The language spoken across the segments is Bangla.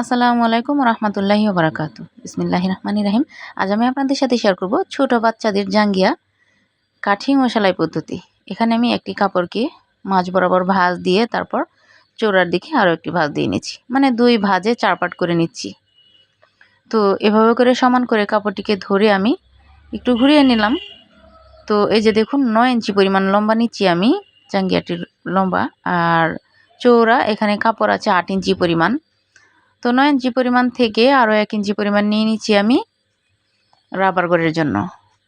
আসসালামু আলাইকুম রহমতুল্লাহি বারাকাত বিসমিল্লাহ রহমান রাহিম। আজ আমি আপনাদের সাথে শেয়ার করব ছোট বাচ্চাদের জাঙ্গিয়া কাঠিং ও সেলাই পদ্ধতি। এখানে আমি একটি কাপড়কে মাঝ বরাবর ভাঁজ দিয়ে তারপর চোরার দিকে আরও একটি ভাঁজ দিয়ে নিচ্ছি। মানে দুই ভাঁজে চার পাট করে নিচ্ছি। তো এভাবে করে সমান করে কাপড়টিকে ধরে আমি একটু ঘুরিয়ে নিলাম। তো এই যে দেখুন, নয় ইঞ্চি পরিমাণ লম্বা নিচ্ছি আমি জাঙ্গিয়াটির লম্বা। আর চৌড়া এখানে কাপড় আছে আট ইঞ্চি পরিমাণ। তো নয় ইঞ্চি পরিমাণ থেকে আরও এক ইঞ্চি পরিমাণ নিয়ে নিচ্ছি আমি রাবার গড়ের জন্য।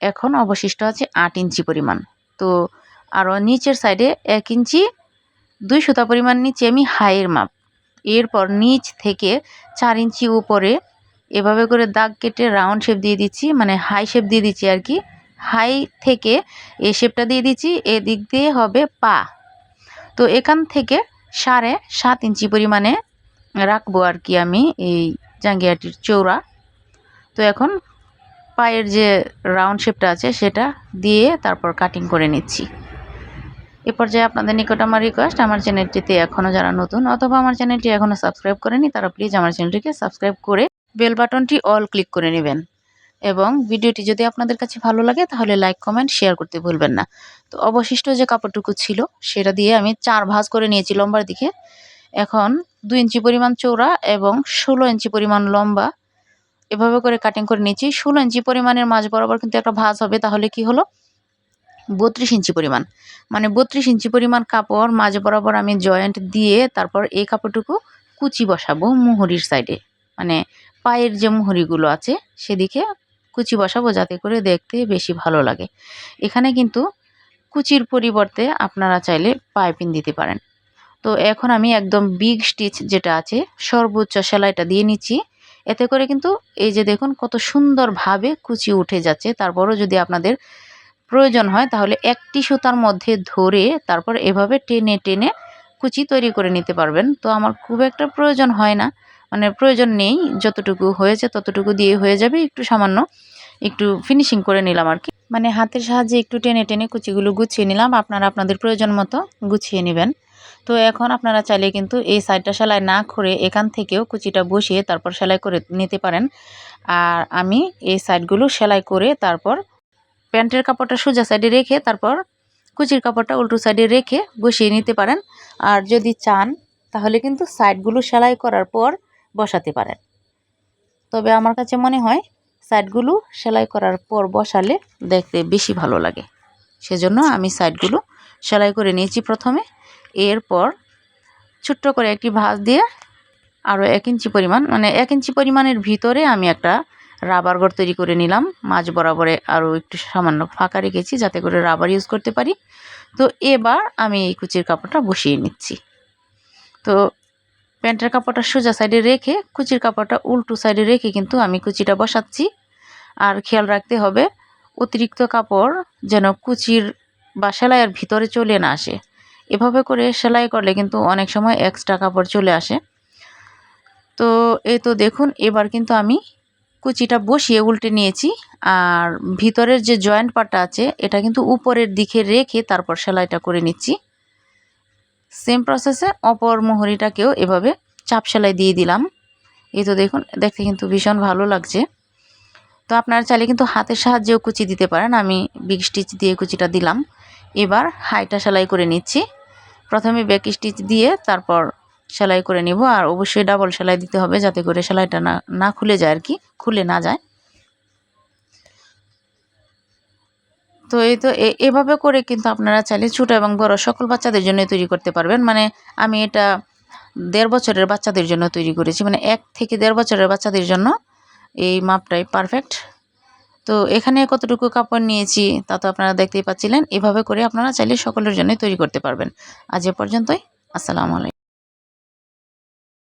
এখন অবশিষ্ট আছে আট ইঞ্চি পরিমাণ। তো আরও নিচের সাইডে এক ইঞ্চি, দুই সুতা পরিমাণ নিচ্ছি আমি হাইয়ের মাপ। এরপর নিচ থেকে চার ইঞ্চি উপরে এভাবে করে দাগ কেটে রাউন্ড শেপ দিয়ে দিচ্ছি মানে হাই শেপ দিয়ে দিচ্ছি আর কি। হাই থেকে এ শেপটা দিয়ে দিচ্ছি, এদিক দিয়ে হবে পা। তো এখান থেকে সাড়ে সাত ইঞ্চি পরিমাণে রাখব আর কি আমি এই জাঙ্গিয়াটির চৌড়া তো এখন পায়ের যে রাউন্ড শেপটা আছে সেটা দিয়ে তারপর কাটিং করে নিচ্ছি। এ পর্যায়ে আপনাদের নিকট আমার রিকোয়েস্ট আমার চ্যানেলটিতে এখনও যারা নতুন অথবা আমার চ্যানেলটি এখনও সাবস্ক্রাইব করেনি, তারা প্লিজ আমার চ্যানেলটিকে সাবস্ক্রাইব করে বেল বাটনটি অল ক্লিক করে নেবেন। এবং ভিডিওটি যদি আপনাদের কাছে ভালো লাগে, তাহলে লাইক কমেন্ট শেয়ার করতে ভুলবেন না। তো অবশিষ্ট যে কাপড়টুকু ছিল, সেটা দিয়ে আমি চার ভাঁজ করে নিয়েছি লম্বার দিকে। এখন দুই ইঞ্চি পরিমাণ চৌড়া এবং ষোলো ইঞ্চি পরিমাণ লম্বা। এভাবে করে কাটিং করে নিয়েছি। ষোলো ইঞ্চি পরিমাণের মাঝ বরাবর কিন্তু একটা ভাঁজ হবে। তাহলে কি হলো? বত্রিশ ইঞ্চি পরিমাণ। মানে বত্রিশ ইঞ্চি পরিমাণ কাপড় মাঝ বরাবর আমি জয়েন্ট দিয়ে তারপর এই কাপড়টুকু কুচি বসাবো মুহুরির সাইডে মানে পায়ের যে মুহুরিগুলো আছে, সেদিকে কুচি বসাবো যাতে করে দেখতে বেশি ভালো লাগে। এখানে কিন্তু কুচির পরিবর্তে আপনারা চাইলে পাইপিং দিতে পারেন। তো এখন আমি একদম বিগ স্টিচ যেটা আছে, সর্বোচ্চ সেলাইটা দিয়ে নিচ্ছি। এতে করে কিন্তু এই যে দেখুন কত সুন্দরভাবে কুচি উঠে যাচ্ছে। তারপরও যদি আপনাদের প্রয়োজন হয় তাহলে একটি সুতার মধ্যে ধরে তারপর এভাবে টেনে টেনে কুচি তৈরি করে নিতে পারবেন। তো আমার খুব একটা প্রয়োজন হয় না। মানে প্রয়োজন নেই। যতটুকু হয়েছে ততটুকু দিয়ে হয়ে যাবে। একটু সামান্য একটু ফিনিশিং করে নিলাম আর কি। মানে হাতের সাহায্যে একটু টেনে টেনে কুচিগুলো গুছিয়ে নিলাম। আপনারা আপনাদের প্রয়োজন মতো গুছিয়ে নেবেন। তো এখন আপনারা চাইলে কিন্তু এই সাইডটা সেলাই না করে এখান থেকেও কুচিটা বসিয়ে তারপর সেলাই করে নিতে পারেন। আর আমি এই সাইডগুলো সেলাই করে তারপর প্যান্টের কাপড়টা সোজা সাইডে রেখে তারপর কুচির কাপড়টা উল্টো সাইডে রেখে বসিয়ে নিতে পারেন। আর যদি চান, তাহলে কিন্তু সাইডগুলো সেলাই করার পর বসাতে পারেন। তবে আমার কাছে মনে হয় সাইডগুলো সেলাই করার পর বসালে দেখতে বেশি ভালো লাগে। সেজন্য আমি সাইডগুলো সেলাই করে নিয়েছি প্রথমে। এরপর ছোট্ট করে একটি ভাঁজ দিয়ে আরও এক ইঞ্চি পরিমাণ মানে এক ইঞ্চি পরিমাণের ভিতরে আমি একটা রাবার ঘর তৈরি করে নিলাম। মাঝ বরাবরে আরও একটু সামান্য ফাঁকা রেখেছি যাতে করে রাবার ইউজ করতে পারি। তো এবার আমি এই কুচির কাপড়টা বসিয়ে নিচ্ছি। তো প্যান্টের কাপড়টা সোজা সাইডে রেখে, কুচির কাপড়টা উল্টো সাইডে রেখে কিন্তু আমি কুচিটা বসাচ্ছি। আর খেয়াল রাখতে হবে, অতিরিক্ত কাপড় যেন কুচির বা সেলাইয়ের ভিতরে চলে না আসে। এভাবে করে সেলাই করলে কিন্তু অনেক সময় এক্সট্রা কাপড় চলে আসে। তো এই তো দেখুন, এবার কিন্তু আমি কুচিটা বসিয়ে উল্টে নিয়েছি। আর ভিতরের যে জয়েন্ট পার্টটা আছে, এটা কিন্তু উপরের দিকে রেখে তারপর সেলাইটা করে নিচ্ছি। সেম প্রসেসে অপর মোহরিটাকেও এভাবে চাপ সেলাই দিয়ে দিলাম। এই তো দেখুন, দেখতে কিন্তু ভীষণ ভালো লাগছে। তো আপনারা চাইলে কিন্তু হাতের সাহায্যেও কুচি দিতে পারেন। আমি বিগ স্টিচ দিয়ে কুচিটা দিলাম। এবার হাইটা সেলাই করে নিচ্ছি। প্রথমে ব্যাক স্টিচ দিয়ে তারপর সেলাই করে নিব। আর অবশ্যই ডাবল সেলাই দিতে হবে যাতে করে সেলাইটা না না খুলে যায় আর কি, খুলে না যায়। তো এই তো এভাবে করে কিন্তু আপনারা চাইলে ছোটো এবং বড় সকল বাচ্চাদের জন্য তৈরি করতে পারবেন। মানে আমি এটা দেড় বছরের বাচ্চাদের জন্য তৈরি করেছি। মানে এক থেকে দেড় বছরের বাচ্চাদের জন্য এই মাপটাই পারফেক্ট তো এখানে কতটুকু কাপড় নিয়েছি তা তো আপনারা দেখতেই পাচ্ছিলেন। এভাবে করে আপনারা চাইলে সকলের জন্য তৈরি করতে পারবেন। আজ এ পর্যন্তই। আসসালামু আলাইকুম।